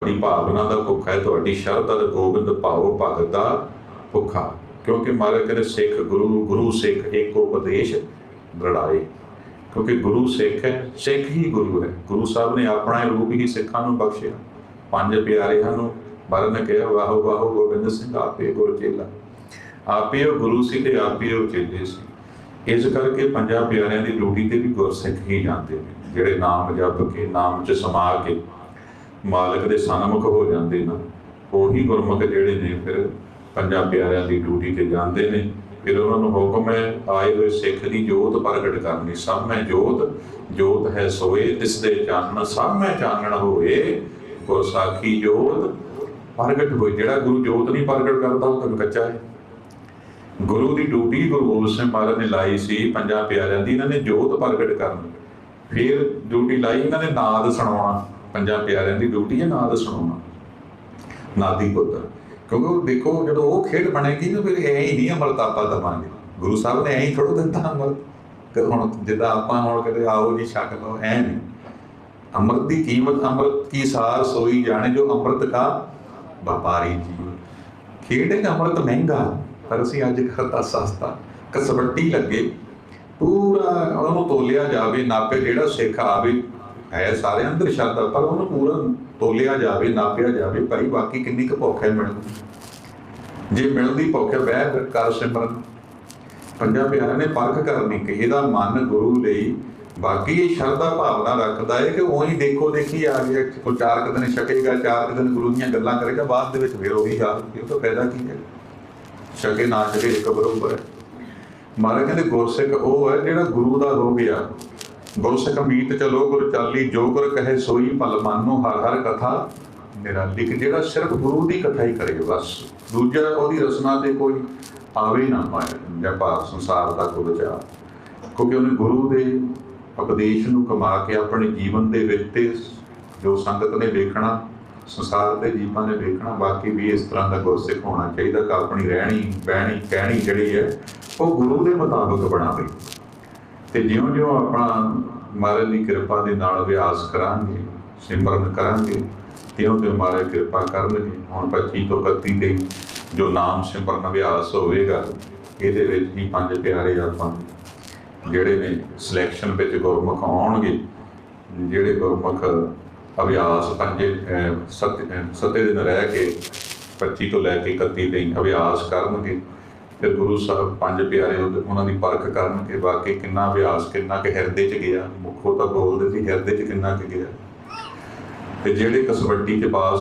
ਤੁਹਾਡੀ ਭਾਵਨਾ ਦਾ ਭੁੱਖਾ ਹੈ, ਤੁਹਾਡੀ ਸ਼ਰਧਾ ਦਾ ਗੋਬਿੰਦ ਭਾਵ ਭਗਤ ਦਾ ਭੁੱਖਾ। ਕਿਉਂਕਿ ਮਹਾਰਾਜ ਕਹਿੰਦੇ, ਸਿੱਖ ਗੁਰੂ ਗੁਰੂ ਸਿੱਖ ਇੱਕ ਉਪਦੇਸ਼ ਦ੍ਰਿੜਾਏ। ਕਿਉਂਕਿ ਗੁਰੂ ਸਿੱਖ ਹੈ, ਸਿੱਖ ਹੀ ਗੁਰੂ ਹੈ। ਗੁਰੂ ਸਾਹਿਬ ਨੇ ਆਪਣਾ ਰੂਪ ਹੀ ਸਿੱਖਾਂ ਨੂੰ ਬਖਸ਼ਿਆ। ਪੰਜ ਪਿਆਰਿਆਂ ਨੂੰ ਮਹਾਰਾਜ ਨੇ ਕਿਹਾ, ਵਾਹੋ ਵਾਹੋ, ਗੋਬਿੰਦ ਸਿੰਘ, ਆਪੇ ਗੁਰ ਚੇਲਾ। ਆਪੇ ਉਹ ਗੁਰੂ ਸੀ ਤੇ ਆਪੇ ਉਹ ਚੇਲੇ ਸੀ। ਇਸ ਕਰਕੇ ਪੰਜਾਂ ਪਿਆਰਿਆਂ ਦੀ ਡਿਊਟੀ ਤੇ ਵੀ ਗੁਰਸਿੱਖ ਹੀ ਜਾਂਦੇ ਨੇ, ਜਿਹੜੇ ਨਾਮ ਜਪ ਕੇ, ਨਾਮ ਚ ਸਮਾ ਕੇ। ਮਾਲਕ ਦੇ ਸਨਮੁਖ ਹੋ ਜਾਂਦੇ ਨੇ। ਉਹੀ ਗੁਰਮੁਖ ਜਿਹੜੇ ਨੇ ਫਿਰ ਪੰਜਾਂ ਪਿਆਰਿਆਂ ਦੀ ਡਿਊਟੀ ਤੇ ਜਾਂਦੇ ਨੇ। ਫਿਰ ਉਹਨਾਂ ਨੂੰ ਹੁਕਮ ਹੈ, ਆਏ ਹੋਏ ਸਿੱਖ ਦੀ ਜੋਤ ਪ੍ਰਗਟ ਕਰਨੀ। ਸਭ ਮੈਂ ਜੋਤ ਜੋਤ ਹੈ ਸੋਏ, ਤਿਸ ਦੇ ਚਾਨਣ ਸਭ ਮੈਂ ਚਾਨਣ ਹੋਏ। ਗੁਰ ਸਾਖੀ ਜੋਤ ਪ੍ਰਗਟ ਹੋਏ। ਜਿਹੜਾ ਗੁਰੂ ਜੋਤ ਨਹੀਂ ਪ੍ਰਗਟ ਕਰਦਾ, ਉਹ ਤਾਂ ਕੱਚਾ ਹੈ। ਗੁਰੂ ਦੀ ਡਿਊਟੀ ਗੁਰੂ ਗੋਬਿੰਦ ਸਿੰਘ ਮਹਾਰਾਜ ਨੇ ਲਾਈ ਸੀ, ਪੰਜਾਂ ਪਿਆਰਿਆਂ ਦੀ। ਇਹਨਾਂ ਨੇ ਜੋਤ ਪ੍ਰਗਟ ਕਰਨੀ। ਫਿਰ ਡਿਊਟੀ ਲਾਈ, ਇਹਨਾਂ ਨੇ ਨਾਦ ਸੁਣਾਉਣਾ। ਪੰਜਾਂ ਪਿਆਰਿਆਂ ਦੀ ਡਿਊਟੀ ਹੈ ਨਾਦ ਸੁਣਾਉਣਾ ਨਾਦੀ ਪੁੱਤਰ ਕਿਉਂਕਿ ਉਹ ਦੇਖੋ, ਜਦੋਂ ਉਹ ਖੇਡ ਬਣੇਗੀ ਤਾਂ ਫਿਰ ਐ ਹੀ ਨਹੀਂ ਅਮਰਤ ਆਪਾਂ ਦਵਾਂਗੇ। ਗੁਰੂ ਸਾਹਿਬ ਨੇ ਐ ਹੀ ਥੋੜਾ ਦਿੱਤਾ ਅਮਰਤ ਕਿ ਹੁਣ ਜਿੱਦਾਂ ਆਪਾਂ ਹੁਣ ਕਦੇ ਆਓ ਜੀ, ਛਕ ਲਓ, ਐ ਨਹੀਂ। ਅੰਮ੍ਰਿਤ ਦੀ ਕੀਮਤ, ਅੰਮ੍ਰਿਤ ਕੀ ਸਾਰ ਸੋਈ ਜਾਣੇ ਜੋ ਅੰਮ੍ਰਿਤ ਕਾ ਵਪਾਰੀ ਜੀਵ। ਖੇਡ ਹੈ ਅੰਮ੍ਰਿਤ ਮਹਿੰਗਾ, ਪਰ ਅਸੀਂ ਅੱਜ ਕਰਤਾ ਸਸਤਾ। ਕਸਵੱਟੀ ਲੱਗੇ। ਪੂਰਾ ਉਹਨੂੰ ਤੋਲਿਆ ਜਾਵੇ, ਨਾਪੇ ਜਿਹੜਾ ਸਿੱਖ ਆਵੇ ਹੈ ਸਾਰਿਆਂ ਅੰਦਰ ਸ਼ਰਧਾ ਪਰ ਉਹਨੂੰ ਪੂਰਾ ਤੋਲਿਆ ਜਾਵੇ, ਨਾਪਿਆ ਜਾਵੇ ਭਾਈ ਬਾਕੀ ਕਿੰਨੀ ਕੁ ਭੁੱਖ ਹੈ ਮਿਲਣ ਜੇ ਮਿਲਦੀ ਭੁੱਖ ਹੈ, ਬਹਿ ਫਿਰ ਕਰ ਸਿਮਰਨ। ਪੰਜਾਂ ਪਿਆਰਿਆਂ ਨੇ ਪਰਖ ਕਰਨੀ ਕਿ ਇਹਦਾ ਮਨ ਗੁਰੂ ਲਈ ਬਾਕੀ ਇਹ ਸ਼ਰਧਾ ਭਾਵਨਾ ਰੱਖਦਾ ਹੈ ਕਿ ਉਹੀ ਦੇਖੋ ਦੇਖੀ ਆ ਗਿਆ ਕੋਈ ਚਾਰ ਕੁ ਦਿਨ ਛਕੇਗਾ, ਚਾਰ ਕੁ ਦਿਨ ਗੁਰੂ ਦੀਆਂ ਗੱਲਾਂ ਕਰੇਗਾ, ਬਾਅਦ ਦੇ ਵਿੱਚ ਫਿਰ ਉਹੀ ਹਾਲ। ਇਹ ਤਾਂ ਫਾਇਦਾ ਕੀ ਹੈ? ਛਕੇ ਨਾ ਛਕੇ ਇੱਕ ਬਰੋਬਰ ਹੈ। ਮਹਾਰਾਜ ਕਹਿੰਦੇ ਗੁਰਸਿੱਖ ਉਹ ਹੈ ਜਿਹੜਾ ਗੁਰੂ ਦਾ ਹੋ ਗਿਆ ਗੁਰਸਿੱਖ ਮੀਤ ਚਲੋ ਗੁਰ ਚਾਲੀ, ਜੋ ਗੁਰ ਕਹੇ ਸੋਈ ਭਲ ਮਾਨੋ, ਹਰ ਹਰ ਕਥਾ ਨਿਰਾਲੀ ਕਿ ਜਿਹੜਾ ਸਿਰਫ ਗੁਰੂ ਦੀ ਕਥਾ ਹੀ ਕਰੇ, ਬਸ। ਦੂਜਾ ਉਹਦੀ ਰਸਨਾ ਤੇ ਕੋਈ ਆਵੇ ਨਾ ਪਾਏ ਜਾਂ ਭਾਵ ਸੰਸਾਰ ਦਾ ਕੋਈ ਵਿਚਾਰ ਕਿਉਂਕਿ ਉਹਨੇ ਗੁਰੂ ਦੇ ਉਪਦੇਸ਼ ਨੂੰ ਕਮਾ ਕੇ ਆਪਣੇ ਜੀਵਨ ਦੇ ਵਿੱਚ ਤੇ ਜੋ ਸੰਗਤ ਨੇ ਵੇਖਣਾ, ਸੰਸਾਰ ਦੇ ਜੀਵਾਂ ਨੇ ਵੇਖਣਾ, ਬਾਕੀ ਵੀ ਇਸ ਤਰ੍ਹਾਂ ਦਾ ਗੁਰਸਿੱਖ ਹੋਣਾ ਚਾਹੀਦਾ ਕਿ ਆਪਣੀ ਰਹਿਣੀ, ਬਹਿਣੀ, ਕਹਿਣੀ ਜਿਹੜੀ ਹੈ, ਉਹ ਗੁਰੂ ਦੇ ਮੁਤਾਬਕ ਬਣਾਵੇ। ਤੇ ਜਿਉਂ-ਜਿਉਂ ਆਪਣਾ ਮਹਾਰਾਜ ਦੀ ਕਿਰਪਾ ਦੇ ਨਾਲ ਅਭਿਆਸ ਕਰਾਂਗੇ, ਸਿਮਰਨ ਕਰਾਂਗੇ, ਤਿਉਂ-ਤਿਉਂ ਮਹਾਰਾਜ ਕਿਰਪਾ ਕਰਨਗੇ, ਹੁਣ 25 ਤੋਂ 31 ਦੇ ਜੋ ਨਾਮ ਸਿਮਰਨ ਅਭਿਆਸ ਹੋਵੇਗਾ, ਇਹਦੇ ਵਿੱਚ ਹੀ ਪੰਜ ਪਿਆਰੇ ਆਪਾਂ ਜਿਹੜੇ ਨੇ ਸਿਲੈਕਸ਼ਨ ਵਿੱਚ ਗੁਰਮੁਖ ਆਉਣਗੇ, ਜਿਹੜੇ ਗੁਰਮੁਖ ਅਭਿਆਸ ਪੰਜੇ ਸੱਤ ਸੱਤੇ ਦਿਨ ਰਹਿ ਕੇ 25 ਤੋਂ ਲੈ ਕੇ 31 ਤਾਈਂ ਅਭਿਆਸ ਕਰਨਗੇ ਫਿਰ ਗੁਰੂ ਸਾਹਿਬ ਪੰਜ ਪਿਆਰੇ ਉਹਨਾਂ ਦੀ ਪਰਖ ਕਰਨ ਕਰਨਗੇ ਬਾਕੀ ਕਿੰਨਾ ਅਭਿਆਸ, ਕਿੰਨਾ ਕਿ ਹਿਰਦੇ 'ਚ ਗਿਆ। ਮੁੱਖੋਂ ਤਾਂ ਬੋਲਦੇ ਸੀ, ਹਿਰਦੇ 'ਚ ਕਿੰਨਾ ਕਿ ਗਿਆ। ਤੇ ਜਿਹੜੇ ਕਸਵੱਟੀ 'ਚ ਬਾਸ